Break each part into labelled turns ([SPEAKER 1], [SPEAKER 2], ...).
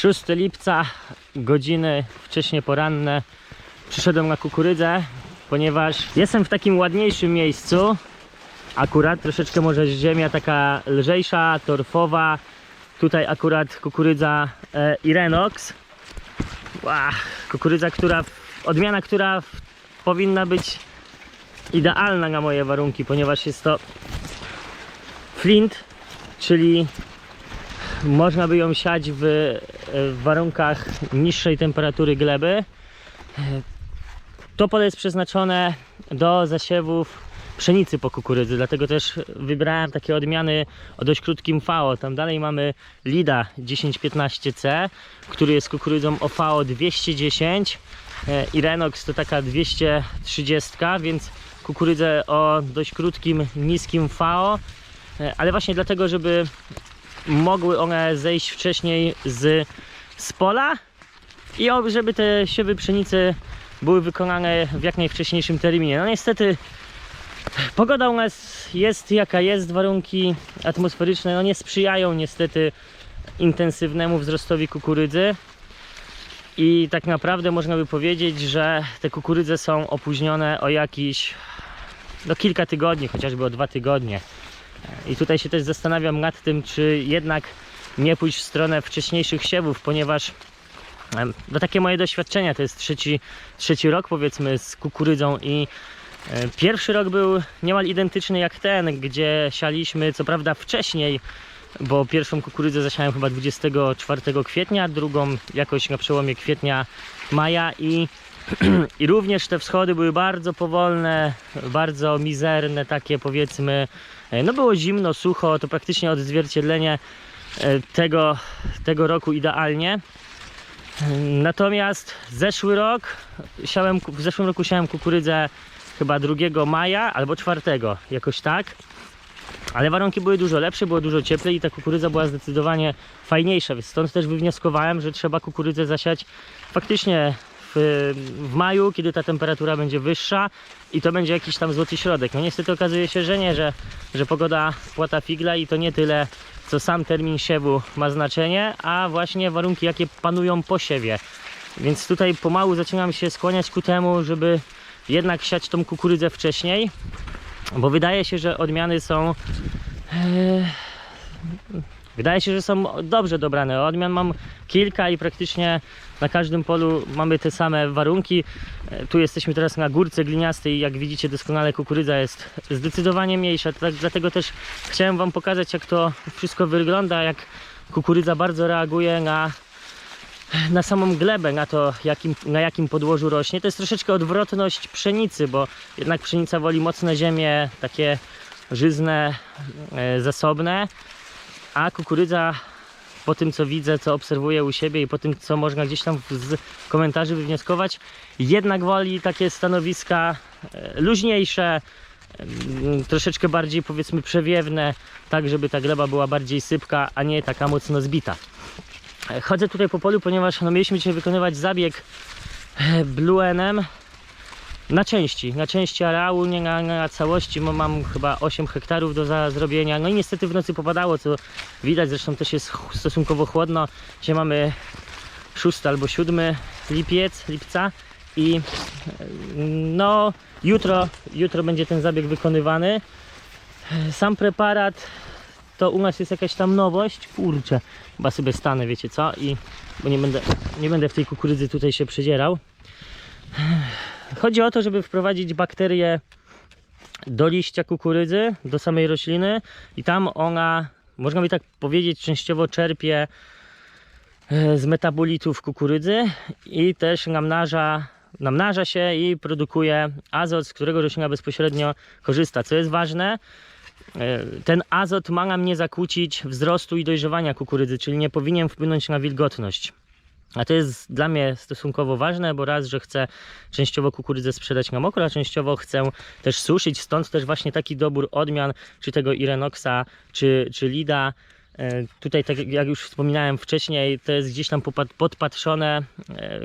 [SPEAKER 1] 6 lipca, godziny wcześnie poranne. Przyszedłem na kukurydzę, ponieważ jestem w takim ładniejszym miejscu. Akurat troszeczkę może ziemia taka lżejsza, torfowa. Tutaj akurat kukurydza e, Irenox. Ła, kukurydza, która, odmiana, która powinna być idealna na moje warunki, ponieważ jest to flint, czyli można by ją siać w, w warunkach niższej temperatury gleby. To pole jest przeznaczone do zasiewów pszenicy po kukurydzy, dlatego też wybrałem takie odmiany o dość krótkim VO. Tam dalej mamy Lida 1015C, który jest kukurydzą o VO 210 e, i Renox to taka 230, więc kukurydzę o dość krótkim, niskim VO, e, ale właśnie dlatego, żeby mogły one zejść wcześniej z, z pola i żeby te siewy pszenicy były wykonane w jak najwcześniejszym terminie. No niestety pogoda u nas jest jaka jest, warunki atmosferyczne no nie sprzyjają niestety intensywnemu wzrostowi kukurydzy i tak naprawdę można by powiedzieć, że te kukurydze są opóźnione o jakiś no kilka tygodni, chociażby o dwa tygodnie. I tutaj się też zastanawiam nad tym, czy jednak nie pójść w stronę wcześniejszych siewów, ponieważ no takie moje doświadczenia, to jest trzeci, trzeci rok powiedzmy z kukurydzą i e, pierwszy rok był niemal identyczny jak ten, gdzie sialiśmy co prawda wcześniej, bo pierwszą kukurydzę zasiałem chyba 24 kwietnia, drugą jakoś na przełomie kwietnia, maja i i również te wschody były bardzo powolne, bardzo mizerne, takie powiedzmy. E, No było zimno, sucho, to praktycznie odzwierciedlenie e, tego, tego roku idealnie. Natomiast zeszły rok, siałem, w zeszłym roku siałem kukurydzę chyba 2 maja albo 4, jakoś tak. Ale warunki były dużo lepsze, było dużo cieplej i ta kukurydza była zdecydowanie fajniejsza, więc stąd też wywnioskowałem, że trzeba kukurydzę zasiać faktycznie w, w maju, kiedy ta temperatura będzie wyższa i to będzie jakiś tam złoty środek. No niestety okazuje się, że nie, że, że pogoda płata figla i to nie tyle, co sam termin siewu ma znaczenie, a właśnie warunki, jakie panują po siewie. Więc tutaj pomału zaczynam się skłaniać ku temu, żeby jednak siać tą kukurydzę wcześniej, bo wydaje się, że odmiany są. e, Wydaje się, że są dobrze dobrane. Odmian mam kilka i praktycznie na każdym polu mamy te same warunki. E, Tu jesteśmy teraz na górce gliniastej. Jak widzicie, doskonale kukurydza jest zdecydowanie mniejsza. Tak, dlatego też chciałem Wam pokazać, jak to wszystko wygląda, jak kukurydza bardzo reaguje na, na samą glebę, na to, jakim, na jakim podłożu rośnie. To jest troszeczkę odwrotność pszenicy, bo jednak pszenica woli mocne ziemie, takie żyzne, e, zasobne, a kukurydza po tym co widzę, co obserwuję u siebie i po tym co można gdzieś tam z komentarzy wywnioskować, jednak woli takie stanowiska e, luźniejsze, em, troszeczkę bardziej powiedzmy przewiewne, tak żeby ta gleba była bardziej sypka, a nie taka mocno zbita. E, Chodzę tutaj po polu, ponieważ no, mieliśmy dzisiaj wykonywać zabieg e, bluenem na części, na części areału, nie na, na całości, bo mam chyba 8 hektarów do za zrobienia. No i niestety w nocy popadało, co widać, zresztą też jest stosunkowo chłodno. Dzisiaj mamy 6 albo 7 lipiec, lipca i e, no jutro, jutro będzie ten zabieg wykonywany. Sam preparat to u nas jest jakaś tam nowość. Kurczę, chyba sobie stanę, wiecie co? I bo nie będę, nie będę w tej kukurydzy tutaj się przedzierał. Chodzi o to, żeby wprowadzić bakterię do liścia kukurydzy, do samej rośliny i tam ona, można by tak powiedzieć, częściowo czerpie e, z metabolitów kukurydzy i też namnaża, namnaża się i produkuje azot, z którego roślina bezpośrednio korzysta. Co jest ważne, e, ten azot ma nam nie zakłócić wzrostu i dojrzewania kukurydzy, czyli nie powinien wpłynąć na wilgotność. A to jest dla mnie stosunkowo ważne, bo raz, że chcę częściowo kukurydzę sprzedać na mokro, a częściowo chcę też suszyć, stąd też właśnie taki dobór odmian, czy tego Irenoxa, czy, czy Lida, Tutaj, tak jak już wspominałem wcześniej, to jest gdzieś tam podpatrzone e,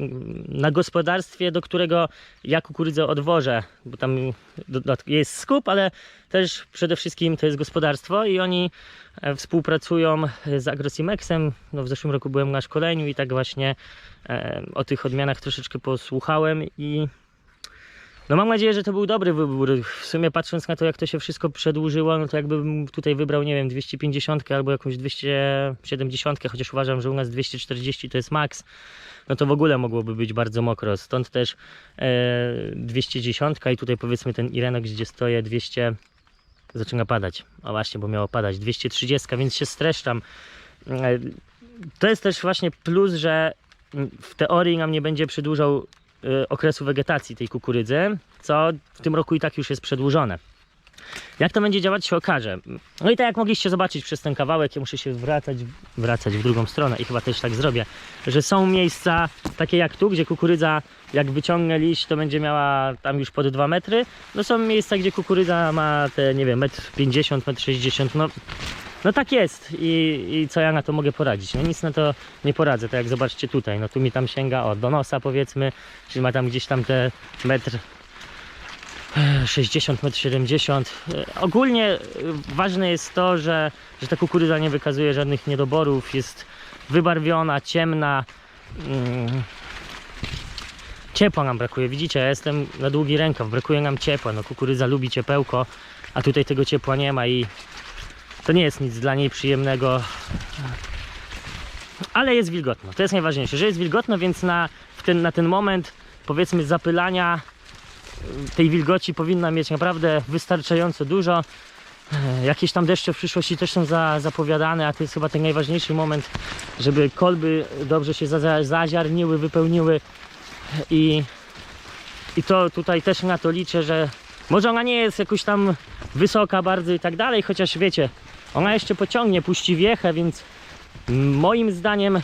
[SPEAKER 1] na gospodarstwie, do którego ja kukurydzę odwożę, bo tam jest skup, ale też przede wszystkim to jest gospodarstwo i oni e, współpracują z Agrosimexem. No, w zeszłym roku byłem na szkoleniu i tak właśnie e, o tych odmianach troszeczkę posłuchałem i no mam nadzieję, że to był dobry wybór. W sumie patrząc na to, jak to się wszystko przedłużyło, no to jakbym tutaj wybrał, nie wiem, 250 albo jakąś 270, chociaż uważam, że u nas 240 to jest maks, no to w ogóle mogłoby być bardzo mokro. Stąd też e, 210 i tutaj powiedzmy ten Irenox, gdzie stoję 200 zaczyna padać. O właśnie, bo miało padać 230, więc się streszczam. E, To jest też właśnie plus, że w teorii nam nie będzie przedłużał okresu wegetacji tej kukurydzy, co w tym roku i tak już jest przedłużone. Jak to będzie działać się okaże. No i tak jak mogliście zobaczyć przez ten kawałek, ja muszę się wracać, wracać w drugą stronę i chyba też tak zrobię, że są miejsca takie jak tu, gdzie kukurydza jak wyciągnę liść, to będzie miała tam już pod 2 metry. No są miejsca, gdzie kukurydza ma te, nie wiem, 1,50 m, 1,60 m, no no tak jest I, i co ja na to mogę poradzić? No nic na to nie poradzę, tak jak zobaczcie tutaj, no tu mi tam sięga o do nosa powiedzmy, czyli ma tam gdzieś tam te metr e, 60, metr 70. E, Ogólnie e, ważne jest to, że, że ta kukurydza nie wykazuje żadnych niedoborów, jest wybarwiona, ciemna. Mm. Ciepła nam brakuje, widzicie, ja jestem na długi rękaw, brakuje nam ciepła, no kukurydza lubi ciepełko, a tutaj tego ciepła nie ma i to nie jest nic dla niej przyjemnego. Ale jest wilgotno. To jest najważniejsze, że jest wilgotno, więc na, ten, na ten moment powiedzmy zapylania y, tej wilgoci powinna mieć naprawdę wystarczająco dużo. E, Jakieś tam deszcze w przyszłości też są za, zapowiadane, a to jest chyba ten najważniejszy moment, żeby kolby dobrze się za, zaziarniły, wypełniły i, i to tutaj też na to liczę, że może ona nie jest jakoś tam wysoka bardzo i tak dalej, chociaż wiecie, ona jeszcze pociągnie, puści wiechę, więc moim zdaniem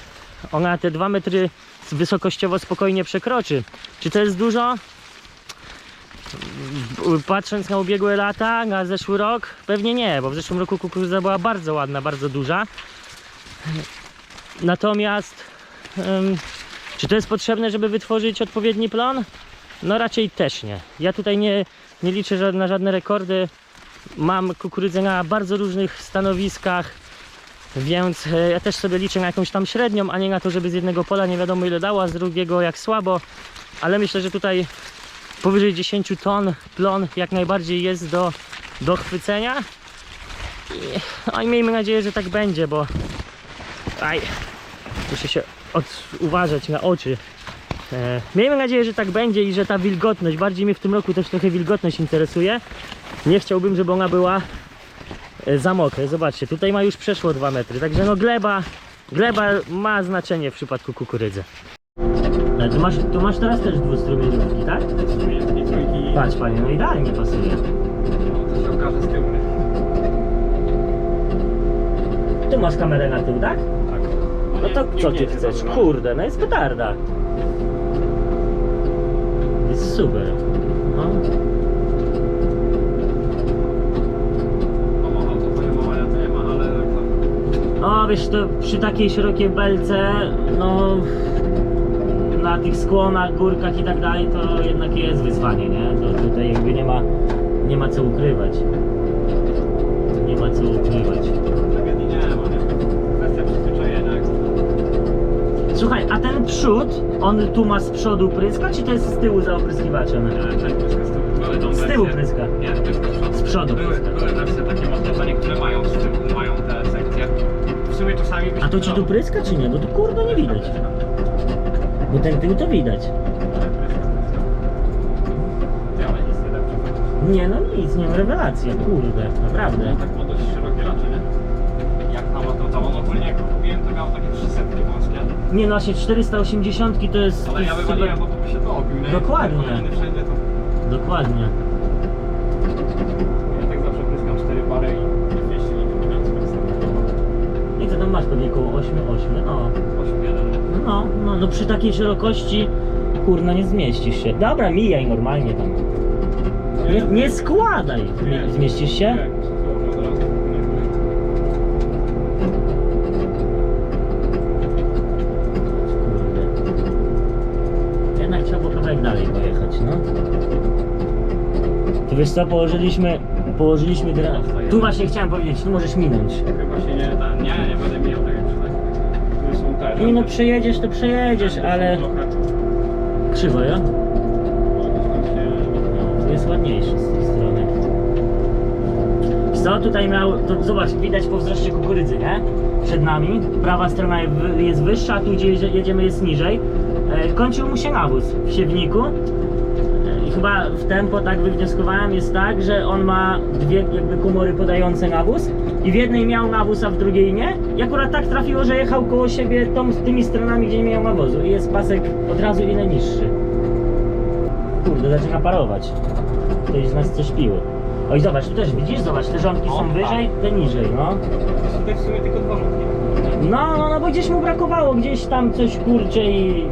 [SPEAKER 1] ona te 2 metry wysokościowo spokojnie przekroczy. Czy to jest dużo? Patrząc na ubiegłe lata, na zeszły rok, pewnie nie, bo w zeszłym roku kukurydza była bardzo ładna, bardzo duża. Natomiast czy to jest potrzebne, żeby wytworzyć odpowiedni plon? No raczej też nie. Ja tutaj nie, nie liczę na żadne rekordy. Mam kukurydzę na bardzo różnych stanowiskach, więc e, ja też sobie liczę na jakąś tam średnią, a nie na to, żeby z jednego pola nie wiadomo ile dała, z drugiego jak słabo. Ale myślę, że tutaj powyżej 10 ton plon jak najbardziej jest do, do chwycenia. I, no i miejmy nadzieję, że tak będzie, bo aj, muszę się od, uważać na oczy. E, miejmy nadzieję, że tak będzie i że ta wilgotność, bardziej mnie w tym roku też trochę wilgotność interesuje. Nie chciałbym, żeby ona była e, za mokre. Zobaczcie, tutaj ma już przeszło 2 metry, także no gleba, gleba ma znaczenie w przypadku kukurydzy. Tu masz, tu masz teraz też dwustrumieniówki, tak? Patrz panie, no idealnie pasuje.
[SPEAKER 2] To się okaże z tyłu.
[SPEAKER 1] Tu masz kamerę na tył, tak?
[SPEAKER 2] Tak.
[SPEAKER 1] No to co ty chcesz? Kurde, no jest petarda. Jest super. No.
[SPEAKER 2] No może to pojmowania to nie ma, ale to...
[SPEAKER 1] No wiesz, to przy takiej szerokiej belce, no na tych skłonach, górkach i tak dalej, to jednak jest wyzwanie, nie? To tutaj jakby nie ma, nie ma co ukrywać. Nie ma co ukrywać.
[SPEAKER 2] tragedii nie ma, nie? Kwestia przyzwyczajenia.
[SPEAKER 1] Słuchaj, a ten przód, on tu ma z przodu pryska, czy to jest z tyłu za opryskiwaczem?
[SPEAKER 2] Nie, tak, troszkę z tyłu.
[SPEAKER 1] Pryska.
[SPEAKER 2] Nie, z przodu.
[SPEAKER 1] Z przodu
[SPEAKER 2] Były,
[SPEAKER 1] pryska.
[SPEAKER 2] były wersje takie niektóre mają z tyłu, sumie czasami... byś
[SPEAKER 1] A to ci tu pryska, czy nie? No to kurde nie widać. Bo ten tył to widać.
[SPEAKER 2] Nic nie
[SPEAKER 1] no nic, nie rewelacja, kurde, naprawdę.
[SPEAKER 2] No tak ma dość szerokie racze, nie? Jak na to tam on ogólnie jak kupiłem, to miał takie 300 wąskie.
[SPEAKER 1] Nie no, właśnie 480 to jest, to
[SPEAKER 2] Ale ja
[SPEAKER 1] jest
[SPEAKER 2] wywaliłem, bo to by się to obił, nie?
[SPEAKER 1] Dokładnie. Dokładnie. masz pewnie koło 8,8. No. No, no, no przy takiej szerokości kurna nie zmieścisz się. Dobra, mijaj normalnie tam. Nie, nie składaj. Zmieścisz się?
[SPEAKER 2] Jednak trzeba było
[SPEAKER 1] kawałek dalej pojechać, no. To wiesz co, położyliśmy położyliśmy dra... Tu właśnie chciałem powiedzieć, tu możesz minąć.
[SPEAKER 2] Chyba się nie, ta, nie, nie będę mijał tak jak. Tu są te.
[SPEAKER 1] Nie no, przejedziesz to przejedziesz, ale
[SPEAKER 2] Trochę,
[SPEAKER 1] krzywo, ja? jest ładniejszy z tej strony. Co tutaj miał, to zobacz, widać po wzroście kukurydzy, nie? Przed nami, prawa strona jest wyższa, a tu gdzie jedzie- jedziemy jest niżej. E, Kończył mu się nawóz w siewniku. I chyba w tempo, tak wywnioskowałem, jest tak, że on ma dwie jakby komory podające nawóz i w jednej miał nawóz, a w drugiej nie. I akurat tak trafiło, że jechał koło siebie tą, tymi stronami, gdzie nie miał nawozu i jest pasek od razu ile niższy. Kurde, zaczyna parować. Ktoś z nas coś piły. Oj, zobacz, tu też widzisz, zobacz, te rządki są wyżej, te niżej, no.
[SPEAKER 2] Tutaj w sumie tylko dwa rządki.
[SPEAKER 1] No, no, no, bo gdzieś mu brakowało, gdzieś tam coś kurcze i,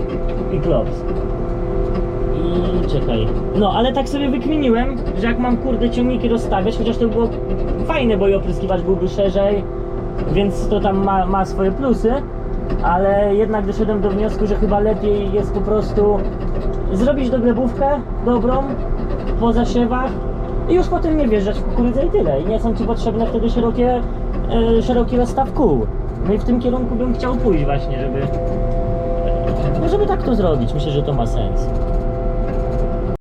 [SPEAKER 1] i klops. Czekaj. No, ale tak sobie wykminiłem, że jak mam kurde ciągniki rozstawiać, chociaż to by było fajne, bo i opryskiwacz byłby szerzej, więc to tam ma, ma swoje plusy, ale jednak doszedłem do wniosku, że chyba lepiej jest po prostu zrobić dograbówkę dobrą po zasiewach i już potem nie wjeżdżać w kukurydzę i tyle. I nie są ci potrzebne wtedy szerokie, e, szeroki rozstaw kół. No i w tym kierunku bym chciał pójść właśnie, żeby, no żeby tak to zrobić. Myślę, że to ma sens.